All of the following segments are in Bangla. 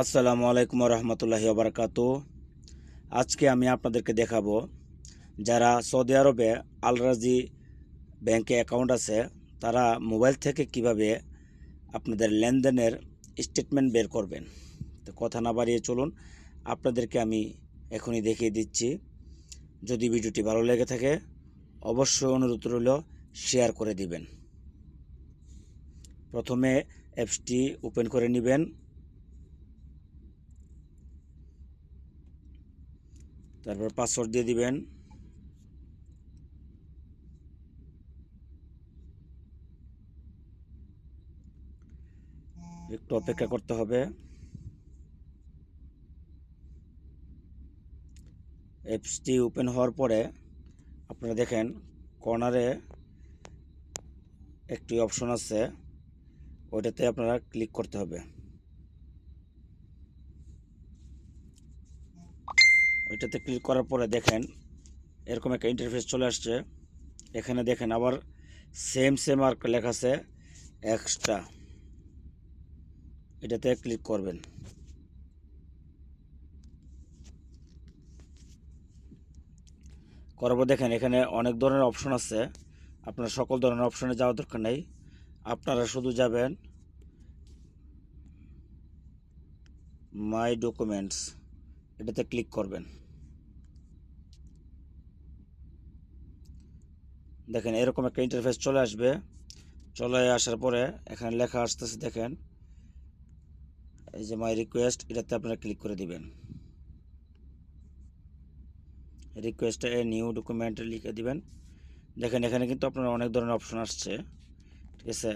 আসসালামু আলাইকুম রহমতুল্লাহি বারকাতু আজকে আমি আপনাদেরকে দেখাবো যারা সৌদি আরবে আলরাজি ব্যাংকে অ্যাকাউন্ট আছে, তারা মোবাইল থেকে কীভাবে আপনাদের লেনদেনের স্টেটমেন্ট বের করবেন। তো কথা না বাড়িয়ে চলুন, আপনাদেরকে আমি এখনই দেখিয়ে দিচ্ছি। যদি ভিডিওটি ভালো লেগে থাকে, অবশ্যই অনুরোধ রইল, শেয়ার করে দিবেন। প্রথমে অ্যাপসটি ওপেন করে নেবেন। তারপর পাসওয়ার্ড দিয়ে দিবেন। একটু অপেক্ষা করতে হবে। অ্যাপসটি ওপেন হওয়ার পরে আপনারা দেখেন কর্নারে একটি অপশন আছে, ওইটাতে আপনারা ক্লিক করতে হবে। ওইটাতে ক্লিক করার পরে দেখেন এরকম একটা ইন্টারফেস চলে আসছে। এখানে দেখেন আবার সেম সেম আর লেখা আছে এক্সট্রা এটাতে ক্লিক করবেন। করার দেখেন এখানে অনেক ধরনের অপশন আছে। আপনার সকল ধরনের অপশনে যাওয়ার দরকার নেই। আপনারা শুধু যাবেন মাই ডকুমেন্টস এটাতে ক্লিক করবেন। দেখেন, এরকম একটা ইন্টারফেস চলে আসবে। চলে আসার পরে এখানে লেখা আসতেছে, দেখেন, এই যে মাই রিকোয়েস্ট এটাতে আপনারা ক্লিক করে দিবেন। রিকোয়েস্টে নিউ ডকুমেন্টে লিখে দিবেন। দেখেন, এখানে কিন্তু আপনারা অনেক ধরনের অপশন আসছে। ঠিক আছে?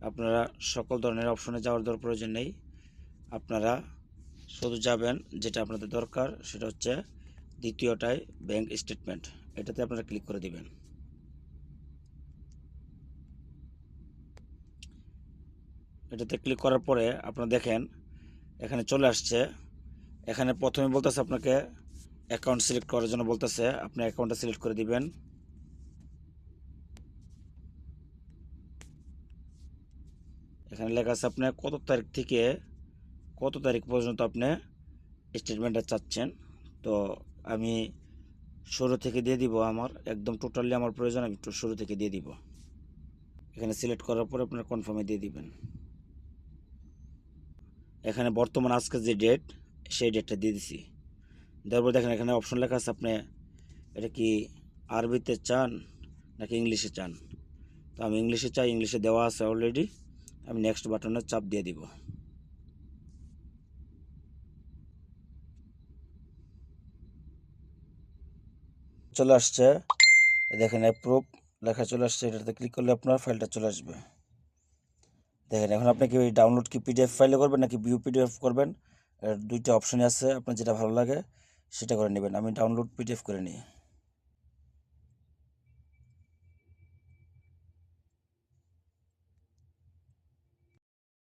আপনারা সকল ধরনের অপশনে যাওয়ার দর প্রয়োজন নেই। আপনারা শুধু যাবেন যেটা আপনাদের দরকার সেটা হচ্ছে দ্বিতীয়টাই ব্যাংক স্টেটমেন্ট এটাতে আপনারা ক্লিক করে দিবেন। এটাতে ক্লিক করার পরে আপনারা দেখেন, এখানে চলে আসছে। এখানে প্রথমে বলতেছে আপনাকে অ্যাকাউন্ট সিলেক্ট করার জন্য বলতেছে, আপনি অ্যাকাউন্টটা সিলেক্ট করে দিবেন। এখানে লেখা আছে আপনি কত তারিখ থেকে কত তারিখ পর্যন্ত আপনি স্টেটমেন্টটা চাচ্ছেন? তো আমি শুরু থেকে দিয়ে দিব আমার, একদম টোটালি আমার প্রয়োজন, আমি শুরু থেকে দিয়ে দিব। এখানে সিলেক্ট করার পরে আপনার কনফার্মে দিয়ে দিবেন। এখানে বর্তমান আজকে যে ডেট সেই ডেটটা দিয়ে দিছি। তারপর দেখেন এখানে অপশন লেখা আছে, আপনি এটা কি আরবিতে চান নাকি ইংলিশে চান? তো আমি ইংলিশে চাই, ইংলিশে দেওয়া আছে অলরেডি আমি নেক্সট বাটনে চাপ দিয়ে দিব। চলে আসছে। দেখেন অ্যাপ্রুভ লেখা চলে আসছে। এটাতে ক্লিক করলে আপনার ফাইলটা চলে আসবে। দেখেন, এখন আপনি কি ডাউনলোড কি পিডিএফ ফাইলে করবেন নাকি ভিউ পিডিএফ করবেন? দুইটা অপশনই আছে, আপনার যেটা ভালো লাগে সেটা করে নেবেন। আমি ডাউনলোড পিডিএফ করে নিই।